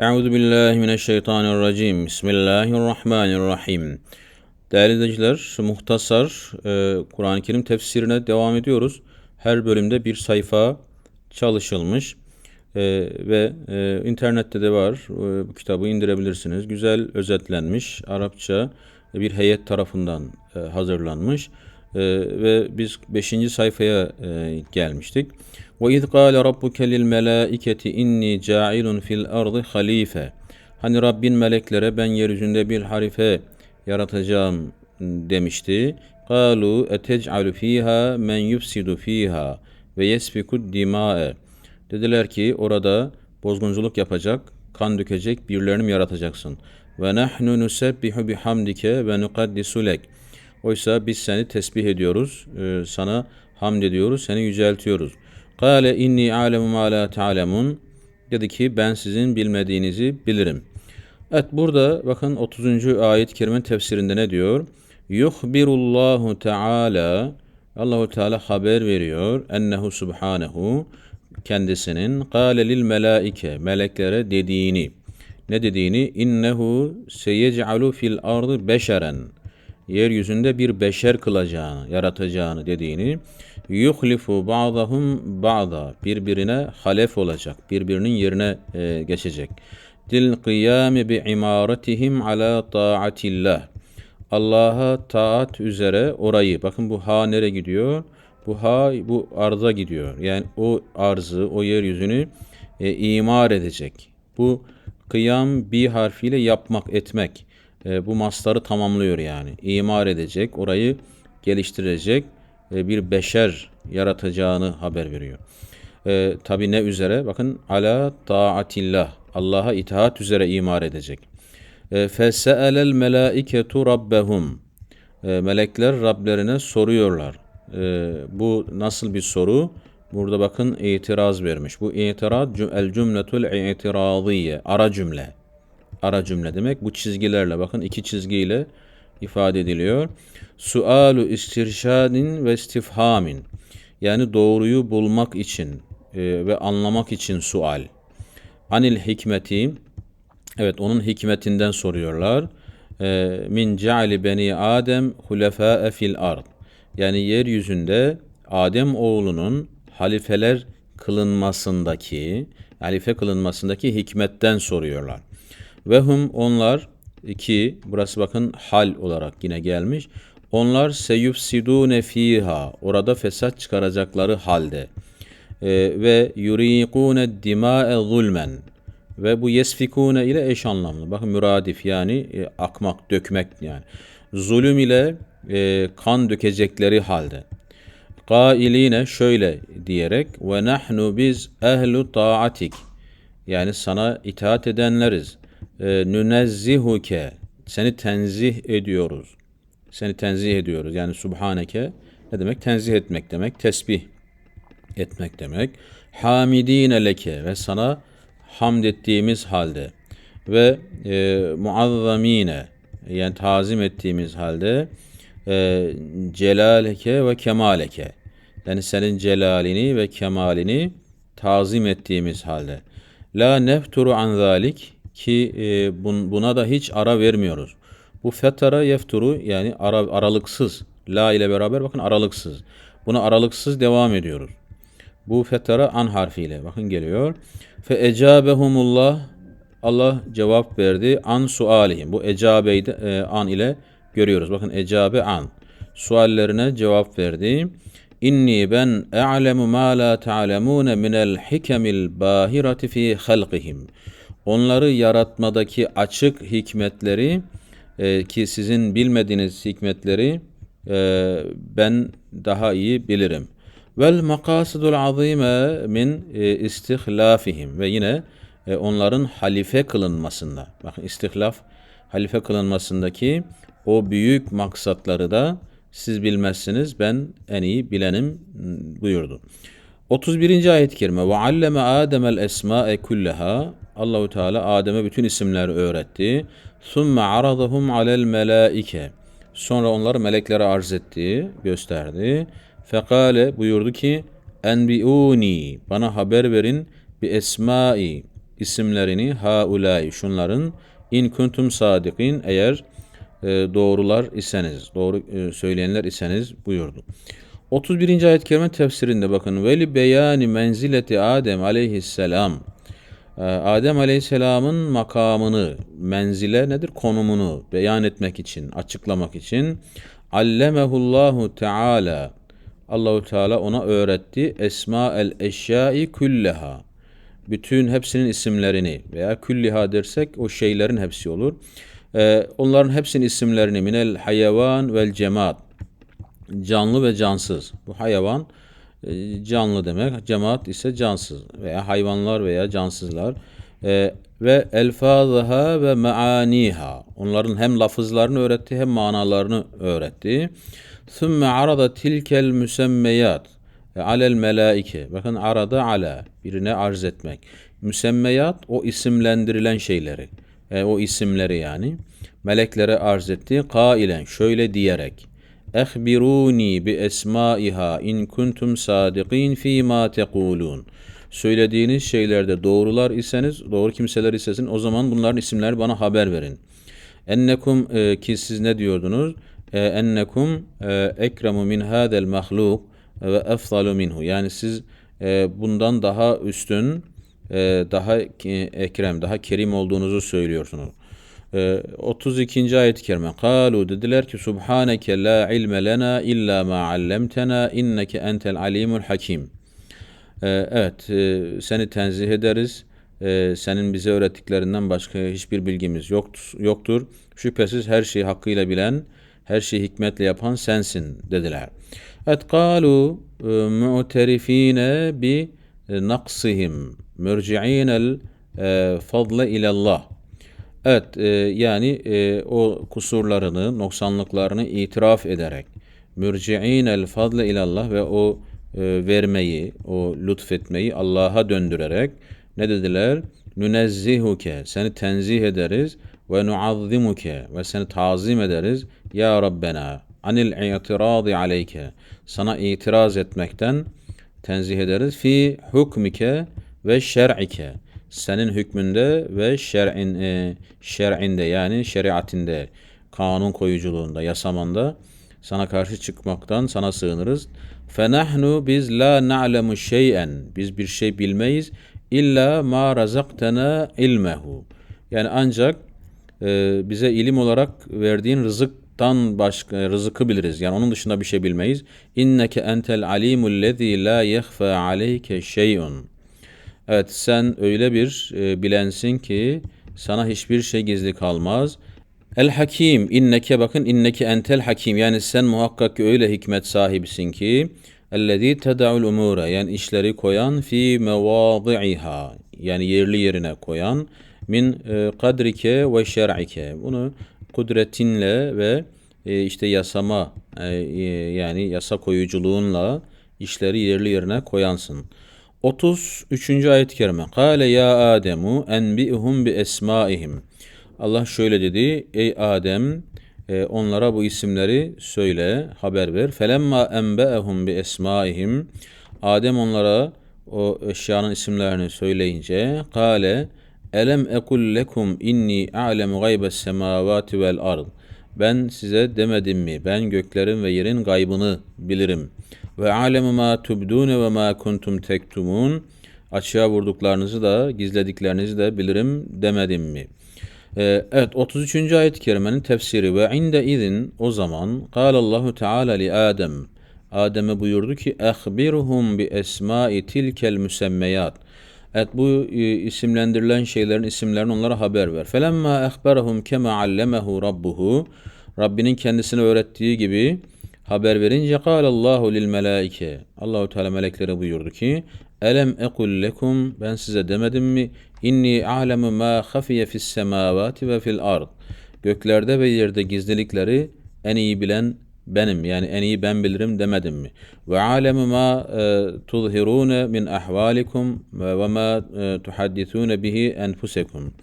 Euzu billahi mineşşeytanirracim. Bismillahirrahmanirrahim. Değerli izleyiciler, muhtasar e, Kur'an-ı Kerim tefsirine devam ediyoruz. Her bölümde bir sayfa çalışılmış e, ve e, internette de var. E, bu kitabı indirebilirsiniz. Güzel özetlenmiş. Arapça bir heyet tarafından e, hazırlanmış. E, ve biz 5. sayfaya e, gelmiştik. وَاِذْ قَالَ رَبُّكَ لِلْمَلَائِكَةِ اِنِّي جَاعِلٌ فِي الْأَرْضِ خَلِيفَ Hani Rabbin meleklere ben yeryüzünde bir harife yaratacağım demişti. قَالُوا اَتَجْعَلُ ف۪يهَا مَنْ يُفْسِدُ ف۪يهَا ve yesfiku dima'e. Dediler ki orada bozgunculuk yapacak, kan dökecek birilerini mi yaratacaksın? Ve nahnu nusebbihu bihamdike ve nukaddisu lek. Oysa biz seni tesbih ediyoruz, e, sana hamd ediyoruz, seni yüceltiyoruz. Kale inni alemu ma la ta'lemun. Dedi ki ben sizin bilmediğinizi bilirim. Evet burada bakın 30. ayet-i kerime tefsirinde ne diyor? Yuhbirullahu Teala Allahu Teala haber veriyor ennehu subhanehu kendisinin kâle lil melaike meleklere dediğini ne dediğini innehu seyec'alu fil ardı beşeren yeryüzünde bir beşer kılacağını, yaratacağını dediğini yuhlifu ba'dahum ba'da birbirine halef olacak, birbirinin yerine e, geçecek. Dil kıyami bi imaretihim ala taatillah. Allah'a taat üzere orayı. Bakın bu ha nere gidiyor? Bu ha bu arza gidiyor. Yani o arzı, o yeryüzünü e, imar edecek. Bu kıyam bir harfiyle yapmak, etmek. E, bu mastarı tamamlıyor yani. İmar edecek, orayı geliştirecek bir beşer yaratacağını haber veriyor. E, Tabi ne üzere? Bakın ala taatillah. Allah'a itaat üzere imar edecek. E, Fese'elel melaiketu rabbehum. E, melekler Rablerine soruyorlar. E, bu nasıl bir soru? Burada bakın itiraz vermiş. Bu itiraz el cümletul itiraziyye. Ara cümle. Ara cümle demek. Bu çizgilerle bakın iki çizgiyle ifade ediliyor. Sualu istirşadin ve istifhamin. Yani doğruyu bulmak için e, ve anlamak için sual. Anil hikmeti Evet onun hikmetinden soruyorlar. E, min ceali beni Adem hulefâe fil ard. Yani yeryüzünde Adem oğlunun halifeler kılınmasındaki, halife kılınmasındaki hikmetten soruyorlar. Ve hum onlar iki, burası bakın hal olarak yine gelmiş. Onlar seyufsidune fiha, orada fesat çıkaracakları halde. E, ve yuriqune dima'e zulmen, ve bu yesfikune ile eş anlamlı. Bakın müradif yani e, akmak, dökmek yani. Zulüm ile e, kan dökecekleri halde. Kailine şöyle diyerek ve nahnu biz ehlu taatik yani sana itaat edenleriz. E, nünezzihuke seni tenzih ediyoruz. Seni tenzih ediyoruz. Yani subhaneke ne demek? Tenzih etmek demek. Tesbih etmek demek. Hamidine leke ve sana hamd ettiğimiz halde ve e, muazzamine yani tazim ettiğimiz halde e, celaleke ve kemaleke yani senin celalini ve kemalini tazim ettiğimiz halde la nefturu an zalik ki e, bun, buna da hiç ara vermiyoruz. Bu fetara yefturu yani ara, aralıksız la ile beraber bakın aralıksız. Buna aralıksız devam ediyoruz. Bu fetara an harfiyle bakın geliyor. Fe ecabehumullah Allah cevap verdi an sualihim. Bu ecabeyi de e, an ile görüyoruz. Bakın ecabe an. Suallerine cevap verdi. İnni ben e'lemu ma la ta'lemune minel hikemil bahirati fi halqihim. Onları yaratmadaki açık hikmetleri e, ki sizin bilmediğiniz hikmetleri e, ben daha iyi bilirim. Vel makasidul azime min e, istihlafihim ve yine e, onların halife kılınmasında. Bakın istihlaf halife kılınmasındaki o büyük maksatları da siz bilmezsiniz ben en iyi bilenim buyurdu. 31. ayet-i kerime ve alleme Adem'el esma'e kulleha Allahu Teala Adem'e bütün isimleri öğretti. Sümme aradahum alel melaike. Sonra onları meleklere arz etti, gösterdi. Fekale buyurdu ki enbiuni bana haber verin bi esmai isimlerini haulay şunların in kuntum sadikin eğer e, doğrular iseniz, doğru e, söyleyenler iseniz buyurdu. 31. ayet-i kerime tefsirinde bakın. Veli beyani menzileti Adem aleyhisselam. Ee, Adem aleyhisselamın makamını, menzile nedir? Konumunu beyan etmek için, açıklamak için allemehullahu teala Allahu Teala ona öğretti esma el eşyai külleha. Bütün hepsinin isimlerini veya külliha dersek o şeylerin hepsi olur. Ee, onların hepsinin isimlerini minel hayvan vel cemaat canlı ve cansız. Bu hayvan e, canlı demek, cemaat ise cansız veya hayvanlar veya cansızlar. E, ve elfazaha ve maaniha. Onların hem lafızlarını öğretti hem manalarını öğretti. Sümme arada tilkel müsemmeyat e, alel melaike. Bakın arada ala birine arz etmek. Müsemmeyat o isimlendirilen şeyleri. E, o isimleri yani. Meleklere arz etti. Kailen şöyle diyerek. Bi esmaiha in kuntum sadiqin fi ma tekulun. Söylediğiniz şeylerde doğrular iseniz, doğru kimseler isesin o zaman bunların isimleri bana haber verin. Ennekum e, ki siz ne diyordunuz? E, ennekum e, ekremu min hadel mahluk ve efdalu minhu. Yani siz e, bundan daha üstün, e, daha ekrem, daha kerim olduğunuzu söylüyorsunuz. 32. Ee, ayet-i kerime. Kalu dediler ki Subhaneke la ilme lena illa ma allemtena inneke entel alimul hakim. Ee, evet e, seni tenzih ederiz. Ee, senin bize öğrettiklerinden başka hiçbir bilgimiz yoktur. Şüphesiz her şeyi hakkıyla bilen, her şeyi hikmetle yapan sensin dediler. Et kalu e, mu'terifine bi e, naqsihim mürci'inel fadle ilallah. Evet e, yani e, o kusurlarını, noksanlıklarını itiraf ederek mürci'in el fadle ilallah ve o e, vermeyi, o lütfetmeyi Allah'a döndürerek ne dediler? Nünezzihuke, seni tenzih ederiz ve nuazzimuke ve seni tazim ederiz ya Rabbena anil i'tiradi aleyke sana itiraz etmekten tenzih ederiz fi hukmike ve şer'ike senin hükmünde ve şer'in e, şer'inde yani şeriatinde, kanun koyuculuğunda, yasamanda sana karşı çıkmaktan sana sığınırız. Fenahnu biz la na'lemu şey'en. Biz bir şey bilmeyiz illa ma razaktena ilmehu. Yani ancak e, bize ilim olarak verdiğin rızıktan başka rızıkı biliriz. Yani onun dışında bir şey bilmeyiz. İnneke entel alimul lezî la yehfa aleyke şey'un. Evet sen öyle bir e, bilensin ki sana hiçbir şey gizli kalmaz. El hakim inneke bakın inneke entel hakim yani sen muhakkak ki öyle hikmet sahibisin ki ellezî teda'ul umura yani işleri koyan fi mevâzi'iha yani yerli yerine koyan min e, kadrike ve şer'ike bunu kudretinle ve e, işte yasama e, yani yasa koyuculuğunla işleri yerli yerine koyansın. 33. ayet-i kerime. Kale ya Ademu enbi'hum bi esmaihim. Allah şöyle dedi. Ey Adem e, onlara bu isimleri söyle, haber ver. Felemma enbe'ehum bi esmaihim. Adem onlara o eşyanın isimlerini söyleyince kale elem ekul lekum inni a'lemu gaybes semavati vel ard. Ben size demedim mi? Ben göklerin ve yerin gaybını bilirim. Ve alemu ma tubdune ve ma kuntum tektumun. Açığa vurduklarınızı da gizlediklerinizi de bilirim demedim mi? Ee, evet 33. ayet-i kerimenin tefsiri ve inde izin o zaman Allahu Teala li Adem Adem'e buyurdu ki ehbirhum bi esmai tilkel müsemmeyat Evet bu e, isimlendirilen şeylerin isimlerini onlara haber ver. Felemma ehberahum kema allemehu rabbuhu Rabbinin kendisine öğrettiği gibi haber verince Allahu lil melaike. Allahu Teala meleklere buyurdu ki: "Elem ekul lekum ben size demedim mi? İnni a'lemu ma hafiye fis semavati ve fil ard." Göklerde ve yerde gizlilikleri en iyi bilen benim yani en iyi ben bilirim demedim mi? Ve alemu ma e, tuzhirune min ahvalikum ve ma e, tuhaddisune bihi enfusekum.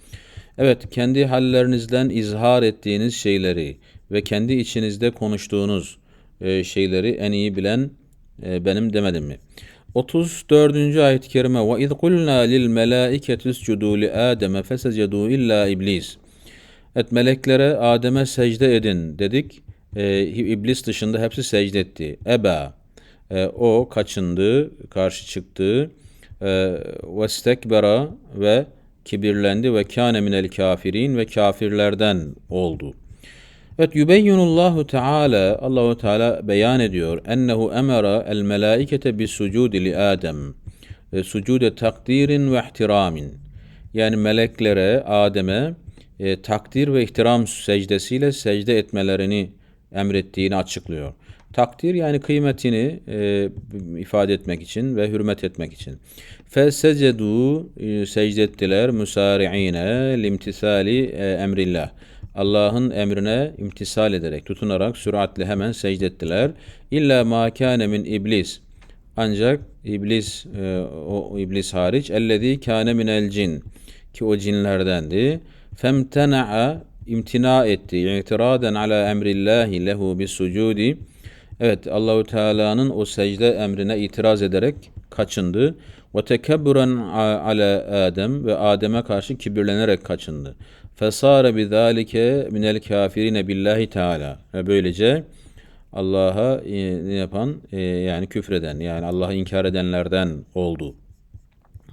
Evet kendi hallerinizden izhar ettiğiniz şeyleri ve kendi içinizde konuştuğunuz e, şeyleri en iyi bilen e, benim demedim mi? 34. ayet-i kerime ve iz kulna lil melaiketi iscudu li Adem fesecedu illa iblis. Evet meleklere Adem'e secde edin dedik. Ee, iblis dışında hepsi secde etti. Eba. Ee, o kaçındı, karşı çıktı. Ve stekbera ve kibirlendi ve kâne minel kafirin ve kafirlerden oldu. Evet yübeyyinullahu Teala Allahu Teala beyan ediyor ennehu emara el melaikete bis sucudi li Adem ve sucude takdirin ve ihtiramin yani meleklere Adem'e e, takdir ve ihtiram secdesiyle secde etmelerini emrettiğini açıklıyor. Takdir yani kıymetini e, ifade etmek için ve hürmet etmek için. Fesecedu e, secde ettiler musari'ine limtisali e, emrillah. Allah'ın emrine imtisal ederek, tutunarak süratle hemen secde. İlla ma kâne min iblis. Ancak iblis, e, o iblis hariç, ellezî kâne minel cin. Ki o cinlerdendi. Femtena'a imtina etti. İtiraden ala emrillahi lehu bis sucudi. Evet Allahu Teala'nın o secde emrine itiraz ederek kaçındı. Ve tekebburen ala Adem ve Adem'e karşı kibirlenerek kaçındı. Fesare bizalike minel kafirine billahi Teala. Ve böylece Allah'a e, ne yapan e, yani küfreden yani Allah'ı inkar edenlerden oldu.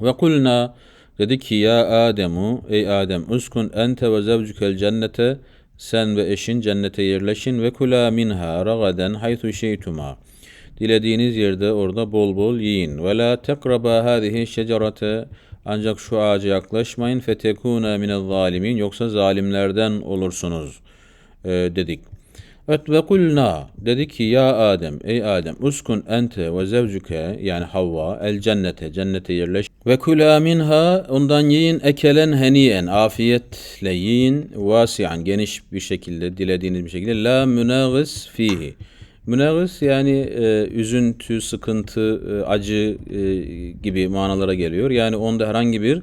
Ve kulna dedi ki ya Ademu ey Adem uskun ente ve zevcukel cennete sen ve eşin cennete yerleşin ve kula minha ragaden haythu şeytuma. Dilediğiniz yerde orada bol bol yiyin. Ve la tekraba hadihi şecerete ancak şu ağaca yaklaşmayın fetekuna minel zalimin yoksa zalimlerden olursunuz e, dedik. Evet ve kulna dedi ki ya Adem ey Adem uskun ente ve zevcuke yani Havva el cennete cennete yerleş ve kula minha ondan yiyin ekelen heniyen afiyetle yiyin vasian geniş bir şekilde dilediğiniz bir şekilde la münagis fihi Münagis yani e, üzüntü, sıkıntı, e, acı e, gibi manalara geliyor. Yani onda herhangi bir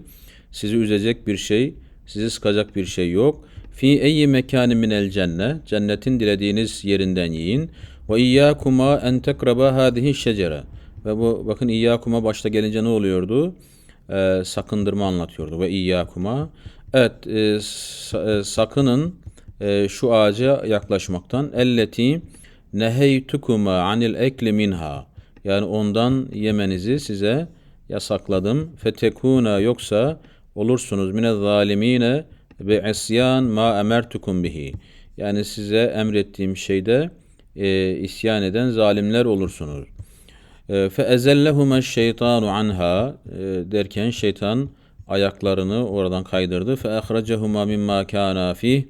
sizi üzecek bir şey, sizi sıkacak bir şey yok. Fi eyyi mekanin minel cenne. Cennetin dilediğiniz yerinden yiyin. Ve iyyakuma en tekraba hadihi şecere. Ve bu bakın iyyakuma başta gelince ne oluyordu? Ee, sakındırma anlatıyordu. Ve iyyakuma. Evet e, e, sakının e, şu ağaca yaklaşmaktan. Elleti neheytukuma anil ekli minha. Yani ondan yemenizi size yasakladım. Fetekuna yoksa olursunuz mine zalimine ve isyan ma emertukum bihi. Yani size emrettiğim şeyde e, isyan eden zalimler olursunuz. E, fe ezellehuma şeytanu anha e, derken şeytan ayaklarını oradan kaydırdı. Fe ahracehuma mimma kana fih.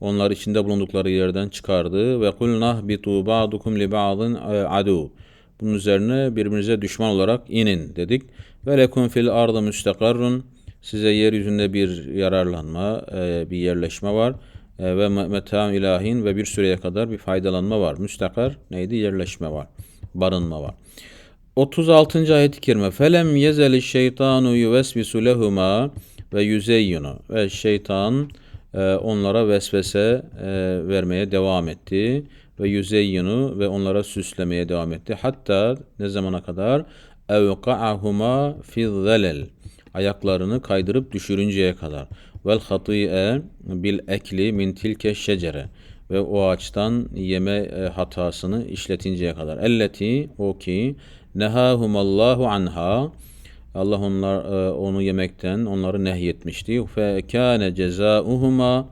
Onlar içinde bulundukları yerden çıkardı ve kulnah bitu ba'dukum li ba'din adu. Bunun üzerine birbirinize düşman olarak inin dedik. Ve lekum fil ardı müstakarrun Size yeryüzünde bir yararlanma, e, bir yerleşme var. E, ve metam ilahin ve bir süreye kadar bir faydalanma var. Müstakar neydi? Yerleşme var. Barınma var. 36. ayet-i kerime felem yezeli şeytanu yuvesvisu lehuma ve yüzeyyinu ve şeytan e, onlara vesvese vermeye devam etti ve yüzeyyinu ve onlara süslemeye devam etti. Hatta ne zamana kadar evka'ahuma fi zelel ayaklarını kaydırıp düşürünceye kadar. Vel hati'e bil ekli min tilke şecere ve o ağaçtan yeme e, hatasını işletinceye kadar. Elleti o ki nehahumallahu anha Allah onlar e, onu yemekten onları nehyetmişti. Fe kâne cezauhuma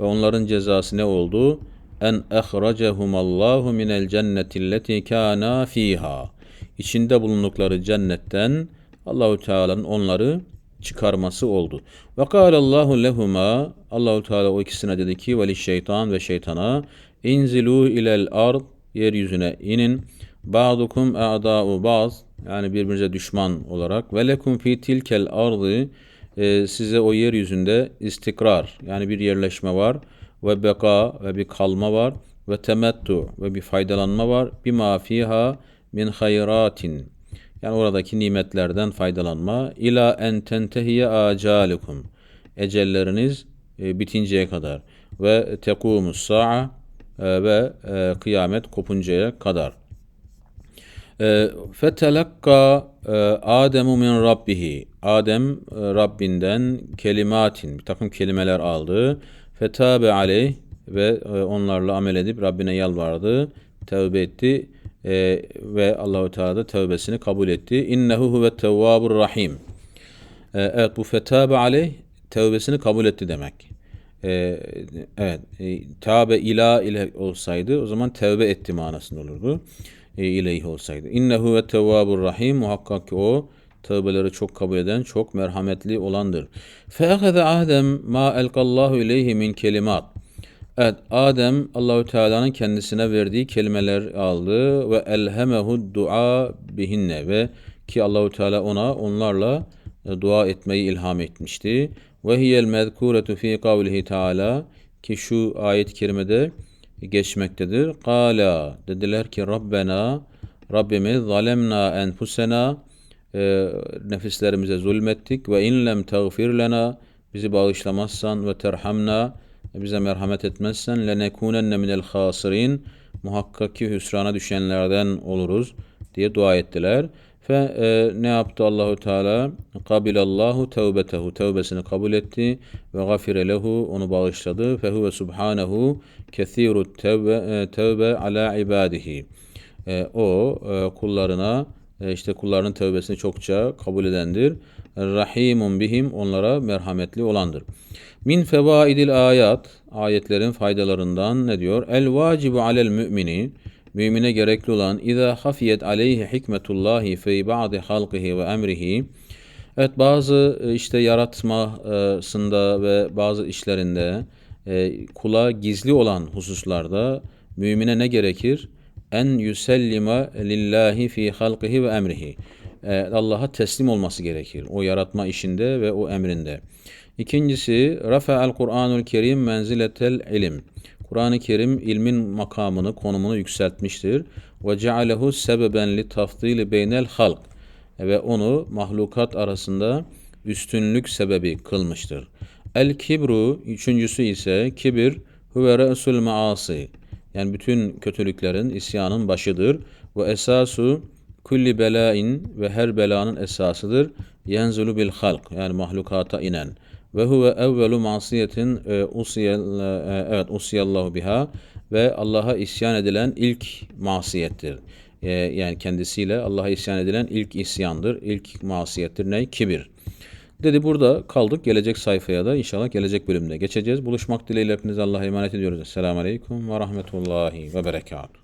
ve onların cezası ne oldu? En ehracehumallahu minel cennetilleti kana fiha. İçinde bulundukları cennetten Allahu Teala'nın onları çıkarması oldu. Ve kâlallahu lehuma Allahu Teala o ikisine dedi ki ve şeytan ve şeytana inzilu ilel ard yeryüzüne inin. Ba'dukum a'da'u baz yani birbirinize düşman olarak. Ve lekum fi tilkel ardı. E, size o yeryüzünde istikrar yani bir yerleşme var. Ve beka ve bir kalma var. Ve temettu ve bir faydalanma var. Bir mafiha min hayratin yani oradaki nimetlerden faydalanma. İla en tentehiye acalukum. Ecelleriniz e, bitinceye kadar. Ve tekumus sa'a e, ve e, kıyamet kopuncaya kadar. E, fetelakka e, min Rabbihi. Adem Rabbinden kelimatin, bir takım kelimeler aldı. Fetabe aleyh ve onlarla amel edip Rabbine yalvardı, tevbe etti e, ve Allahu Teala da tevbesini kabul etti. İnnehu huve tevvabur rahim. E, evet bu fetabe aleyh tevbesini kabul etti demek. E, evet e, ila ile olsaydı o zaman tevbe etti manasında olurdu. E, ileyhi olsaydı. İnnehu ve tevvabur rahim muhakkak ki o tövbeleri çok kabul eden, çok merhametli olandır. Fe'eheze Adem ma elkallahu ileyhi min kelimat. Evet, Adem Allahü Teala'nın kendisine verdiği kelimeler aldı ve elhemehu dua bihinne ve ki Allahü Teala ona onlarla e, dua etmeyi ilham etmişti. Ve hiyel mezkuretu fi kavlihi Teala ki şu ayet-i kerimede geçmektedir. Kala dediler ki Rabbena Rabbimiz zalemna enfusena e, nefislerimize zulmettik ve in lem lena bizi bağışlamazsan ve terhamna bize merhamet etmezsen lenekunenne minel hasirin muhakkak ki hüsrana düşenlerden oluruz diye dua ettiler. Ve e, ne yaptı Allahu Teala? Kabilallahu tevbetehu. Tevbesini kabul etti ve gafire lehu onu bağışladı. Fe huve subhanehu kethiru tevbe, e, tevbe ala ibadihi. E, o e, kullarına e, işte kullarının tövbesini çokça kabul edendir. Rahimun bihim onlara merhametli olandır. Min fevaidil ayat ayetlerin faydalarından ne diyor? El vacibu alel mümini mümine gerekli olan İza hafiyet aleyhi hikmetullahi fi ba'di halqihi ve emrihi Evet bazı e, işte yaratmasında ve bazı işlerinde e, kula gizli olan hususlarda mümine ne gerekir? En yüsellima lillahi fi halqihi ve emrihi. E, Allah'a teslim olması gerekir. O yaratma işinde ve o emrinde. İkincisi, Rafa'al Kur'anul Kerim menziletel ilim. Kur'an-ı Kerim ilmin makamını, konumunu yükseltmiştir. Ve cealehu sebeben li tafdili beynel halk. Ve onu mahlukat arasında üstünlük sebebi kılmıştır. El kibru, üçüncüsü ise kibir, huve re'sul maasi. Yani bütün kötülüklerin, isyanın başıdır. Ve esasu kulli belain ve her belanın esasıdır. Yenzulu bil halk yani mahlukata inen. Ve huve evvelu masiyetin e, e, evet usiyallahu biha ve Allah'a isyan edilen ilk masiyettir. E, yani kendisiyle Allah'a isyan edilen ilk isyandır, ilk masiyettir. Ne? Kibir. Dedi burada kaldık. Gelecek sayfaya da inşallah gelecek bölümde geçeceğiz. Buluşmak dileğiyle hepinize Allah'a emanet ediyoruz. Esselamu Aleyküm ve Rahmetullahi ve Berekatuhu.